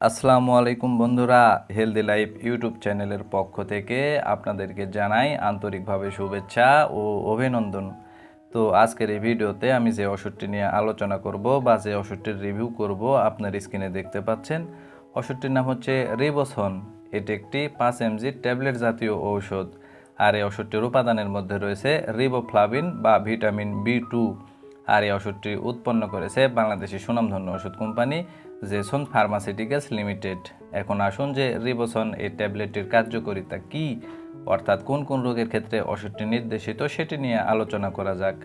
আসসালামু আলাইকুম বন্ধুরা হেলদি লাইফ ইউটিউব চ্যানেলের পক্ষ থেকে আপনাদেরকে জানাই আন্তরিকভাবে শুভেচ্ছা ও অভিনন্দন। তো আজকের এই ভিডিওতে আমি যে ওষুধটি নিয়ে আলোচনা করব বা যে ওষুধটির রিভিউ করব আপনার স্ক্রিনে দেখতে পাচ্ছেন, ওষুধটির নাম হচ্ছে রিবোসন এটি একটি পাঁচ এমজি ট্যাবলেট জাতীয় ঔষধ। আর এই ওষুধটির উপাদানের মধ্যে রয়েছে রিবোফ্লাভিন বা ভিটামিন বি টু আর এই ওষুধটি উৎপন্ন করেছে বাংলাদেশি সুনামধন্য ওষুধ কোম্পানি জেসন ফার্মাসিউটিক্যালস লিমিটেড। এখন আসুন যে রিবোসন এই ট্যাবলেটটির কার্যকারিতা কি, অর্থাৎ কোন কোন রোগের ক্ষেত্রে ওষুধটি নির্দেশিত সেটি নিয়ে আলোচনা করা যাক।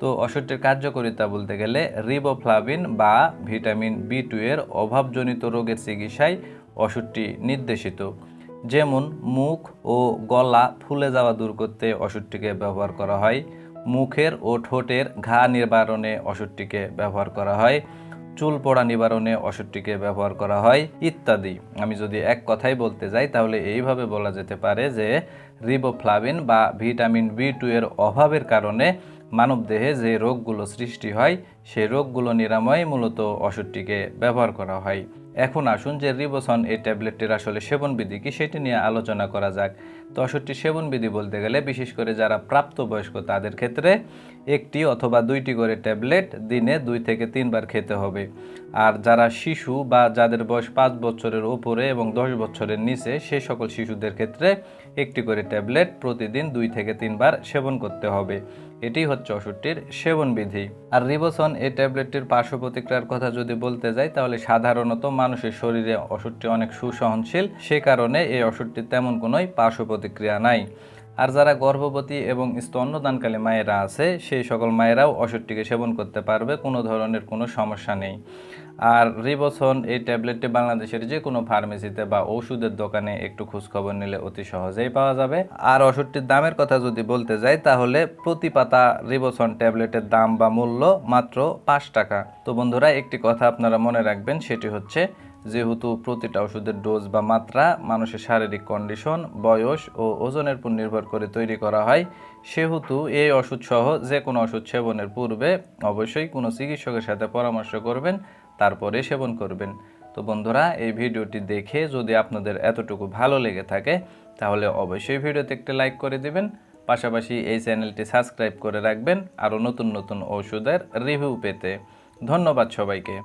তো ওষুধটির কার্যকারিতা বলতে গেলে রিবোফ্লাভিন বা ভিটামিন বি টু এর অভাবজনিত রোগের চিকিৎসায় ওষুধটি নির্দেশিত। যেমন মুখ ও গলা ফুলে যাওয়া দূর করতে ওষুধটিকে ব্যবহার করা হয়। মুখের ও ঠোঁটের ঘা নিবারণে ওষুধটিকে ব্যবহার করা হয়, চুল পড়া নিবারণে ওষুধটিকে ব্যবহার করা হয়, ইত্যাদি। আমি যদি এক কথাই বলতে যাই, তাহলে এইভাবে বলা যেতে পারে যে রিবোফ্লাভিন বা ভিটামিন বি টু এর অভাবের কারণে মানবদেহে যে রোগগুলো সৃষ্টি হয় সেই রোগগুলো নিরাময় মূলত ওষুধটিকে ব্যবহার করা হয়। এখন আসুন যে রিবোসন এই ট্যাবলেটটির আসলে সেবনবিধি কি সেটি নিয়ে আলোচনা করা যাক। ওষুধটি সেবনবিধি বলতে গেলে বিশেষ করে যারা প্রাপ্তবয়স্ক তাদের ক্ষেত্রে একটি অথবা দুইটি করে ট্যাবলেট দিনে দুই থেকে তিনবার খেতে হবে। আর যারা শিশু বা যাদের বয়স পাঁচ বছরের ওপরে এবং দশ বছরের নিচে, সে সকল শিশুদের ক্ষেত্রে একটি করে ট্যাবলেট প্রতিদিন দুই থেকে তিনবার সেবন করতে হবে। এটি হচ্ছে ওষুধটির সেবনবিধি। আর রিবোসন এই ট্যাবলেটটির পার্শ্ব প্রতিক্রিয়ার কথা যদি বলতে যাই, তাহলে সাধারণত মানুষের শরীরে ওষুধটি অনেক সুসহনশীল। সে কারণে এই ওষুধটির তেমন কোনোই পার্শ্ব প্রতিক্রিয়া নাই। আর যারা গর্ভবতী এবং স্তন্যদানকালী মায়েরা আছে, সেই সকল মায়েরাও ওষুধটিকে সেবন করতে পারবে, কোনো ধরনের কোনো সমস্যা নেই। আর রিবসন, এই ট্যাবলেটটি বাংলাদেশের যে কোনো ফার্মেসিতে বা ওষুধের দোকানে একটু খোঁজখবর নিলে অতি সহজেই পাওয়া যাবে। আর ওষুধটির দামের কথা যদি বলতে যাই, তাহলে প্রতি পাতা রিবসন ট্যাবলেটের দাম বা মূল্য মাত্র পাঁচ টাকা। তো বন্ধুরা, একটি কথা আপনারা মনে রাখবেন, সেটি হচ্ছে যেহেতু প্রতিটা ওষুধের ডোজ বা মাত্রা মানুষের শারীরিক কন্ডিশন বয়স ও ওজনের উপর নির্ভর করে তৈরি করা হয়। সেহেতু এই ওষুধ সহ যে কোনো ওষুধ সেবনের পূর্বে অবশ্যই কোনো চিকিৎসকের সাথে পরামর্শ করবেন, তারপরে সেবন করবেন। তো বন্ধুরা, এই ভিডিওটি দেখে যদি আপনাদের এতটুকু ভালো লেগে থাকে, তাহলে অবশ্যই ভিডিওতে একটি লাইক করে দিবেন। পাশাপাশি এই চ্যানেলটি সাবস্ক্রাইব করে রাখবেন আরও নতুন নতুন ওষুধের রিভিউ পেতে। ধন্যবাদ সবাইকে।